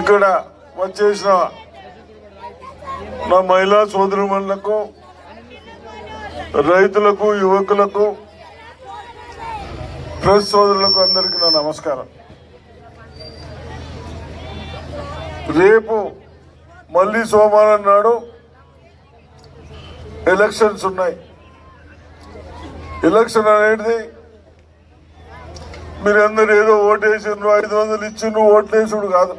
ఇక్కడ వచ్చేసిన నా మహిళా సోదరుమణులకు రైతులకు యువకులకు ప్రెస్ సోదరులకు అందరికీ నా నమస్కారం. రేపు మళ్ళీ సోమవారం నాడు ఎలక్షన్స్ ఉన్నాయి. ఎలక్షన్ అనేది మీరందరూ ఏదో ఓటేసిండ్రు ఐదు వందలు ఇచ్చిండ్రు ఓట్లేసుడు కాదు.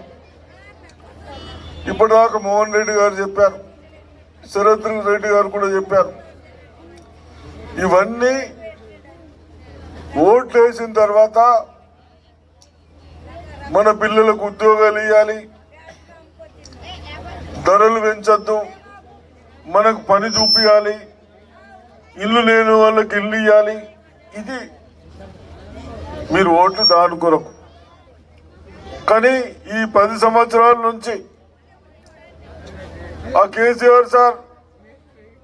ఇప్పటిదాకా మోహన్ రెడ్డి గారు చెప్పారు. శరత్ రెడ్డి గారు కూడా చెప్పారు. ఇవన్నీ ఓట్లు వేసిన తర్వాత మన పిల్లలకు ఉద్యోగాలు ఇవ్వాలి ధరలు పెంచద్దు. మనకు పని చూపించాలి ఇల్లు లేని వాళ్ళకి ఇల్లు ఇవ్వాలి ఇది మీరు ఓట్లు దాని కొరకు. కానీ ఈ పది సంవత్సరాల నుంచి ఆ కేసీఆర్ సార్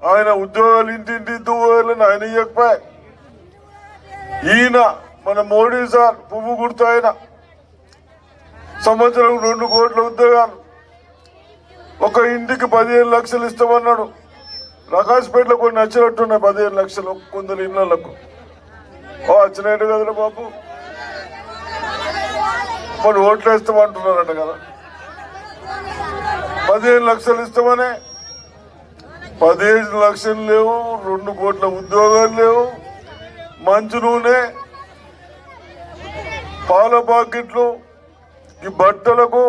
ఆయన ఉద్యోగాలు ఇంటింటి దువ్వాలని ఆయన ఇవ్వకపోయి ఈయన మన మోడీ సార్ పువ్వు గుర్తు ఆయన. సంవత్సరం రెండు కోట్ల ఉద్యోగాలు. ఒక ఇంటికి పదిహేను లక్షలు ఇస్తామన్నాడు. ప్రకాశ్పేటలో కొన్ని నచ్చినట్టున్నాయి పదిహేను లక్షలు కొందరు ఇళ్ళకు ఓ వచ్చినట్టు కదరా బాబు. మరి ఓట్లు వేస్తామంటున్నారంట కదా. పదిహేను లక్షలు ఇస్తామనే. పదిహేను లక్షలు లేవు రెండు కోట్ల ఉద్యోగాలు లేవు మంచు నూనె పాల పాకెట్లు ఈ బట్టలకు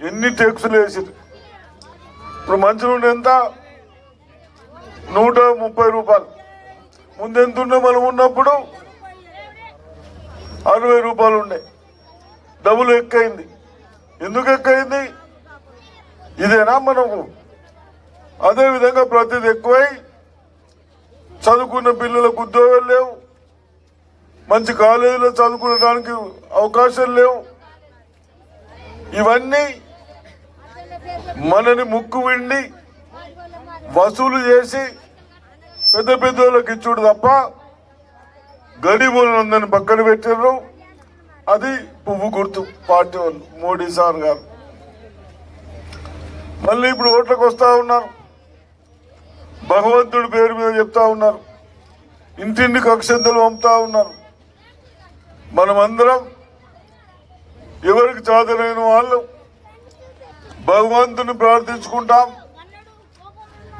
ఎన్ని ట్యాక్సులు వేసింది ఇప్పుడు మంచి నూనె ఎంత? నూట ముప్పై రూపాయలు. ముందెంత ఉండే? మనం ఉన్నప్పుడు అరవై రూపాయలు ఉండే. డబ్బులు ఎక్కువైంది. ఎందుకు ఎక్కువైంది? ఇదేనా మనకు అదే విధంగా ప్రతిది ఎక్కువై చదువుకున్న పిల్లలకు ఉద్యోగాలు లేవు. మంచి కాలేజీలో చదువుకోవడానికి అవకాశాలు లేవు. ఇవన్నీ మనని ముక్కు విండి వసూలు చేసి పెద్ద పెద్ద వాళ్ళకి ఇచ్చుడు తప్ప గరీబులందరిని పక్కన పెట్టారు అది పువ్వు గుర్తు పార్టీ వాళ్ళు మోడీ సార్ గారు. మళ్ళీ ఇప్పుడు ఓట్లకు వస్తా ఉన్నారు. భగవంతుడి పేరు మీద చెప్తా ఉన్నారు. ఇంటింటి కక్షంతలు పంపుతా ఉన్నారు. మనమందరం ఎవరికి చాదలేని వాళ్ళు భగవంతుని ప్రార్థించుకుంటాం.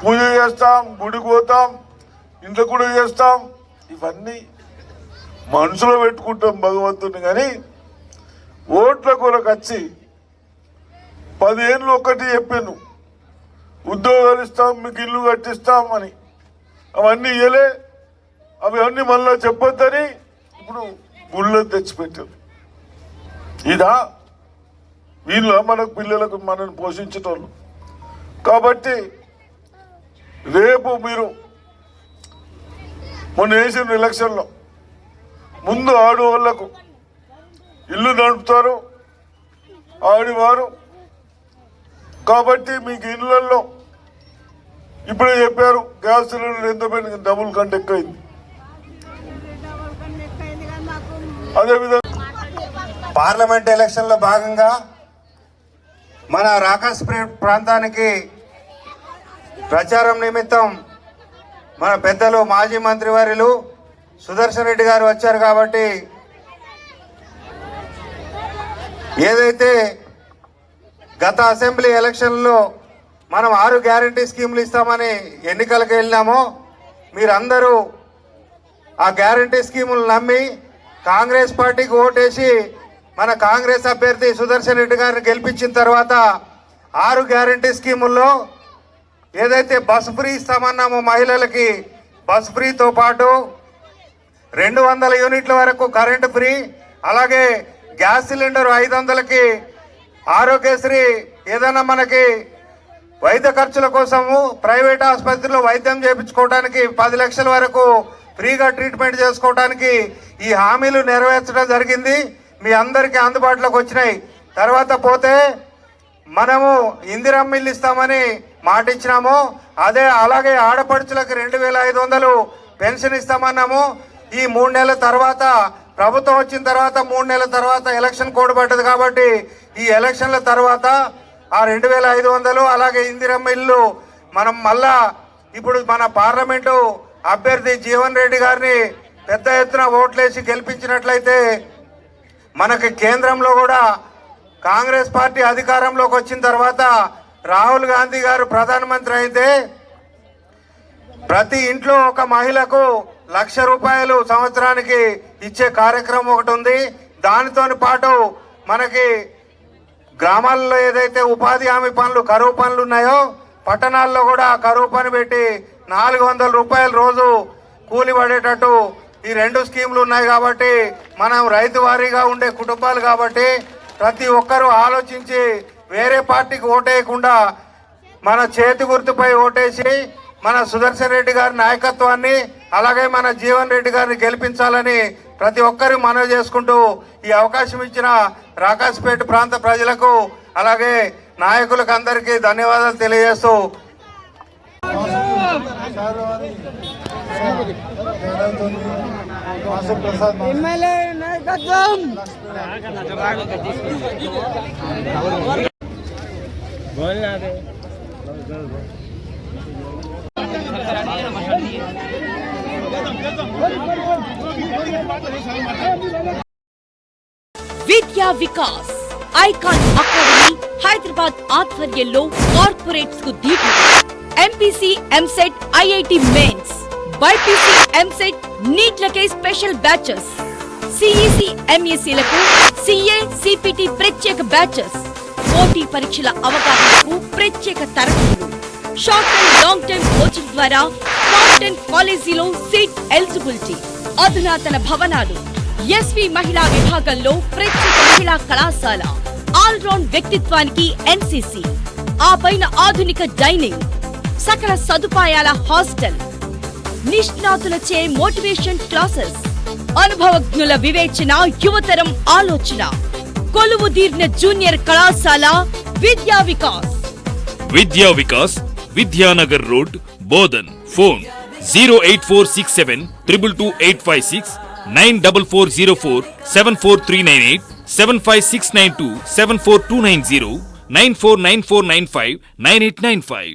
పూజ చేస్తాం గుడికి పోతాం ఇంట్లో కూడా చేస్తాం. ఇవన్నీ మనసులో పెట్టుకుంటాం భగవంతుని కానీ ఓట్ల కొరకు వచ్చి పదేళ్ళు ఒకటి చెప్పాను. ఉద్యోగాలు ఇస్తాం మీకు ఇల్లు కట్టిస్తాం అని. అవన్నీ ఇయ్యలే. అవి అన్నీ మళ్ళా చెప్పొద్దని ఇప్పుడు గుళ్ళో తెచ్చిపెట్టారు. ఇదా వీళ్ళు మనకు పిల్లలకు మనల్ని పోషించేటోళ్ళు. కాబట్టి రేపు మీరు మొన్న వేసిన ఎలక్షన్లో. ముందు ఆడవాళ్ళకు ఇల్లు నడుపుతారు. ఆడివారు కాబట్టి మీకు ఇళ్ళలో ఇప్పుడే చెప్పారు గ్యాస్ సిలిండర్ ఎంత పెరిగింది? డబుల్ కంటే ఎక్కువైంది. అదేవిధంగా పార్లమెంట్ ఎలక్షన్లో భాగంగా మన రాకాస్ ప్రాంతానికి ప్రచారం నిమిత్తం మన పెద్దలు మాజీ మంత్రివర్యులు సుదర్శన్ రెడ్డి గారు వచ్చారు కాబట్టి ఏదైతే గత అసెంబ్లీ ఎలక్షన్లో మనం ఆరు గ్యారంటీ స్కీములు ఇస్తామని ఎన్నికలకు వెళ్ళినామో మీరందరూ ఆ గ్యారంటీ స్కీములు నమ్మి కాంగ్రెస్ పార్టీకి ఓటేసి మన కాంగ్రెస్ అభ్యర్థి సుదర్శన్ రెడ్డి గారిని గెలిపించిన తర్వాత ఆరు గ్యారంటీ స్కీముల్లో ఏదైతే బస్ ఫ్రీ ఇస్తామన్నామో మహిళలకి బస్ ఫ్రీతో పాటు రెండు వందల యూనిట్ల వరకు కరెంటు ఫ్రీ అలాగే గ్యాస్ సిలిండర్ ఐదు వందలకి ఆరోగ్యశ్రీ ఏదైనా మనకి వైద్య ఖర్చుల కోసము ప్రైవేట్ ఆసుపత్రిలో వైద్యం చేయించుకోవడానికి పది లక్షల వరకు ఫ్రీగా ట్రీట్మెంట్ చేసుకోవడానికి ఈ హామీలు నెరవేర్చడం జరిగింది. మీ అందరికీ అందుబాటులోకి వచ్చినాయి. తర్వాత పోతే మనము ఇందిరమ్మ ఇల్లు ఇస్తామని మాట ఇచ్చినాము. అదే అలాగే ఆడపడుచులకు రెండు వేల ఐదు వందలు పెన్షన్ ఇస్తామన్నాము. ఈ మూడు నెలల తర్వాత ప్రభుత్వం వచ్చిన తర్వాత మూడు నెలల తర్వాత ఎలక్షన్ కోడ్ పడ్డది కాబట్టి ఈ ఎలక్షన్ల తర్వాత ఆ రెండు వేల ఐదు వందలు అలాగే ఇందిరమ్మ ఇల్లు మనం మళ్ళా ఇప్పుడు మన పార్లమెంటు అభ్యర్థి జీవన్ రెడ్డి గారిని పెద్ద ఎత్తున ఓట్లేసి గెలిపించినట్లయితే మనకి కేంద్రంలో కూడా కాంగ్రెస్ పార్టీ అధికారంలోకి వచ్చిన తర్వాత రాహుల్ గాంధీ గారు ప్రధానమంత్రి అయితే ప్రతి ఇంట్లో ఒక మహిళకు లక్ష రూపాయలు సంవత్సరానికి ఇచ్చే కార్యక్రమం ఒకటి ఉంది. దానితోని పాటు మనకి గ్రామాల్లో ఏదైతే ఉపాధి హామీ పనులు కరువు పనులు ఉన్నాయో పట్టణాల్లో కూడా కరువు పని పెట్టి నాలుగు వందల రూపాయలు రోజు కూలి పడేటట్టు ఈ రెండు స్కీములు ఉన్నాయి కాబట్టి మనం రైతు వారీగా ఉండే కుటుంబాలు కాబట్టి ప్రతి ఒక్కరూ ఆలోచించి వేరే పార్టీకి ఓటేయకుండా మన చేతి గుర్తుపై ఓటేసి మన సుదర్శన్ రెడ్డి గారి నాయకత్వాన్ని అలాగే మన జీవన్ రెడ్డి గారిని గెలిపించాలని ప్రతి ఒక్కరు మనవి చేసుకుంటూ ఈ అవకాశం ఇచ్చిన రాకాశపేట ప్రాంత ప్రజలకు అలాగే నాయకులకు అందరికీ ధన్యవాదాలు తెలియజేస్తూ ఎమ్మెల్యే నాయకత్వం! విద్యా వికాస్ ఐకాన్ అకాడమీ హైదరాబాద్ ఆధ్వర్యంలో కార్పొరేట్స్కు దీటు MPC EAMCET IIT mains BiPC EAMCET నీట్లకే special batches. CEC ఎంఈసీలకు సిఏ సిపిటి ప్రత్యేక బ్యాచెస్. పోటీ పరీక్షల అవగాహనకు ప్రత్యేక తరగతులు. Short and long time coaching ద్వారా టాప్ కాలేజీలో సీట్ ఎలిజిబిలిటీ అధునాతన భవనాలు ఎస్వి మహిళా విభాగంలో ప్రత్యేక మహిళా కళాశాల ఆల్ రౌండ్ వ్యక్తిత్వానికి ఎన్సిసి ఆ పైన ఆధునిక డైనింగ్ సకల సదుపాయాల హాస్టల్ నిష్ణాతులచే మోటివేషన్ క్లాసెస్ అనుభవజ్ఞుల వివేచన యువతరం ఆలోచన కొలువుదీర్న జూనియర్ కళాశాల Vidya Vikas Vidya Vikas Vidyanagar road Bodhan. Phone zero eight four six seven triple two eight five six nine double four zero four seven four three nine eight seven five six nine two seven four two nine zero nine four nine four nine five nine eight nine five